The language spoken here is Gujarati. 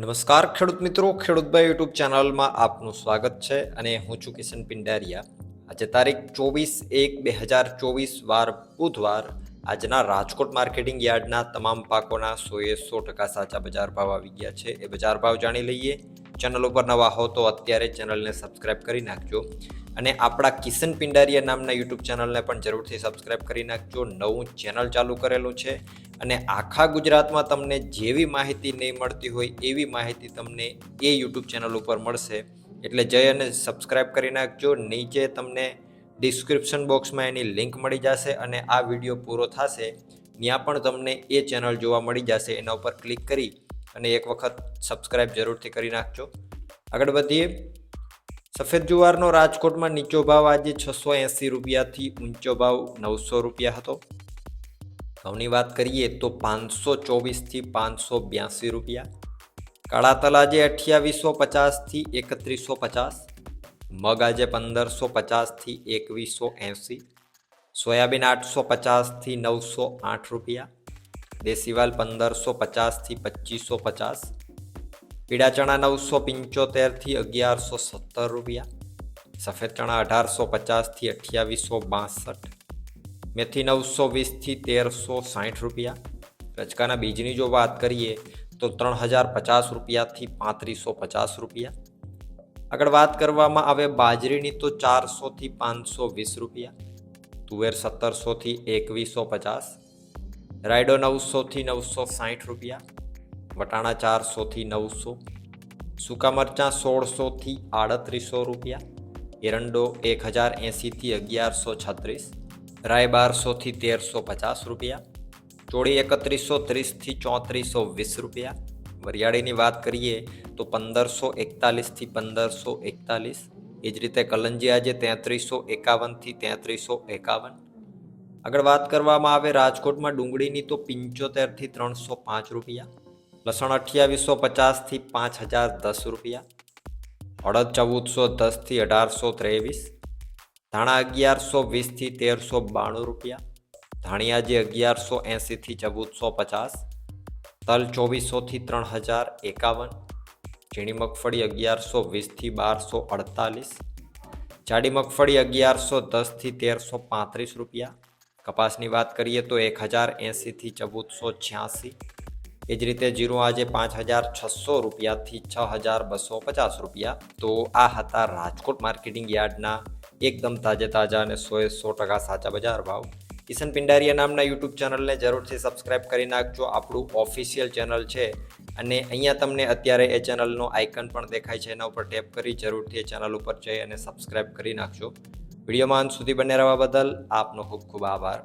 નમસ્કાર ખેડૂત મિત્રો ખેડૂતભાઈ યુટ્યુબ ચેનલમાં આપનું સ્વાગત છે અને હું છું કિશન પિંડારિયા. આજે તારીખ ચોવીસ એક બે હજાર ચોવીસ વાર બુધવાર આજના રાજકોટ માર્કેટિંગ યાર્ડના તમામ પાકોના સોએ સો ટકા સાચા બજાર ભાવ આવી ગયા છે. એ બજાર ભાવ જાણી લઈએ. ચેનલ ઉપર નવા હો તો અત્યારે ચેનલને સબસ્ક્રાઇબ કરી નાખજો. અને આપણા કિશન પિંડારિયા નામના યુટ્યુબ ચેનલને પણ જરૂરથી સબસ્ક્રાઇબ કરી નાખજો. નવું ચેનલ ચાલુ કરેલું છે અને આખા ગુજરાતમાં તમને જેવી માહિતી નહીં મળતી હોય એવી માહિતી તમને એ યુટ્યુબ ચેનલ ઉપર મળશે. એટલે જઈ અને સબસ્ક્રાઇબ કરી નાખજો. નીચે તમને ડિસ્ક્રિપ્શન બોક્સમાં એની લિંક મળી જશે અને આ વીડિયો પૂરો થશે. ત્યાં પણ તમને એ ચેનલ જોવા મળી જશે. એના ઉપર ક્લિક કરી અને એક વખત સબસ્ક્રાઇબ જરૂરથી કરી નાખજો. આગળ વધીએ. સફેદ જુવારનો રાજકોટમાં નીચો ભાવ આજે છસો એંસી રૂપિયાથી ઊંચો ભાવ નવસો રૂપિયા હતો. ઘઉંની વાત કરીએ તો પાંચસો ચોવીસથી પાંચસો બ્યાસી રૂપિયા. કાળા તલ આજે અઠ્યાવીસો પચાસથી એકત્રીસો પચાસ. મગ આજે પંદરસો પચાસથી એકવીસો એંસી. સોયાબીન આઠસો પચાસથી નવસો આઠ રૂપિયા. દેશીવાલ પંદરસો પચાસથી પચીસો પચાસ. પીળા ચણા નવસો પંચોતેરથી અગિયારસો સત્તર રૂપિયા. સફેદ ચણા અઢારસો પચાસથી અઠ્યાવીસો બાસઠ. મેથી નવસો વીસથી તેરસો સાઠ રૂપિયા. રચકાના બીજની જો વાત કરીએ તો ત્રણ હજાર પચાસ રૂપિયાથી પાંત્રીસો પચાસ રૂપિયા. આગળ વાત કરવામાં આવે બાજરીની તો ચારસોથી પાંચસો વીસ રૂપિયા. તુવેર સત્તરસોથી એકવીસો પચાસ. રાયડો નવસોથી નવસો સાઠ રૂપિયા. વટાણા ચારસોથી નવસો, સૂકા મરચાં સોળસોથી આડત્રીસો રૂપિયા, એરંડો એક હજાર એંસીથી અગિયારસો છત્રીસ રાય બારસોથી તેરસો પચાસ રૂપિયા, ચોળી એકત્રીસો ત્રીસથી ચોત્રીસો વીસ રૂપિયા. વરિયાળીની વાત કરીએ તો પંદરસો એકતાલીસથી પંદરસો એકતાલીસ, એ જ રીતે કલંજી આજે તેત્રીસો એકાવનથી તેત્રીસો એકાવન. આગળ વાત કરવામાં આવે રાજકોટમાં ડુંગળીની તો પંચોતેરથી ત્રણસો પાંચ રૂપિયા. લસણ અઠ્યાવીસો પચાસથી પાંચ હજાર દસ રૂપિયા અડદ ચૌદસો દસથી અઢારસો ત્રેવીસ, ધાણા અગિયારસો વીસથી તેરસો બાણું રૂપિયા ધાણિયાજી અગિયારસો એંસીથી ચૌદસો પચાસ, તલ ચોવીસોથી ત્રણ હજાર એકાવન, ઝીણી મગફળી અગિયારસો વીસથી બારસો અડતાલીસ, જાડી મગફળી અગિયારસો દસથી તેરસો પાંત્રીસ રૂપિયા, કપાસની વાત કરીએ તો એક હજાર એંસીથી ચૌદસો છ્યાસી એ જ રીતે જીરું આજે પાંચ હજાર છસો રૂપિયાથી છ હજાર બસો પચાસ રૂપિયા. તો આ હતા રાજકોટ માર્કેટિંગ યાર્ડના એકદમ તાજે તાજા અને સોએ સો ટકા સાચા બજાર ભાવ. કિશન પિંડારિયા નામના યુટ્યુબ ચેનલને જરૂરથી સબસ્ક્રાઇબ કરી નાખજો. આપણું ઓફિશિયલ ચેનલ છે અને અહીંયા તમને અત્યારે એ ચેનલનો આઇકન પણ દેખાય છે. એના ઉપર ટેપ કરી જરૂરથી એ ચેનલ ઉપર જઈ અને સબસ્ક્રાઇબ કરી નાખજો. વિડીયોમાં અંત સુધી બને રહેવા બદલ આપનો ખૂબ ખૂબ આભાર.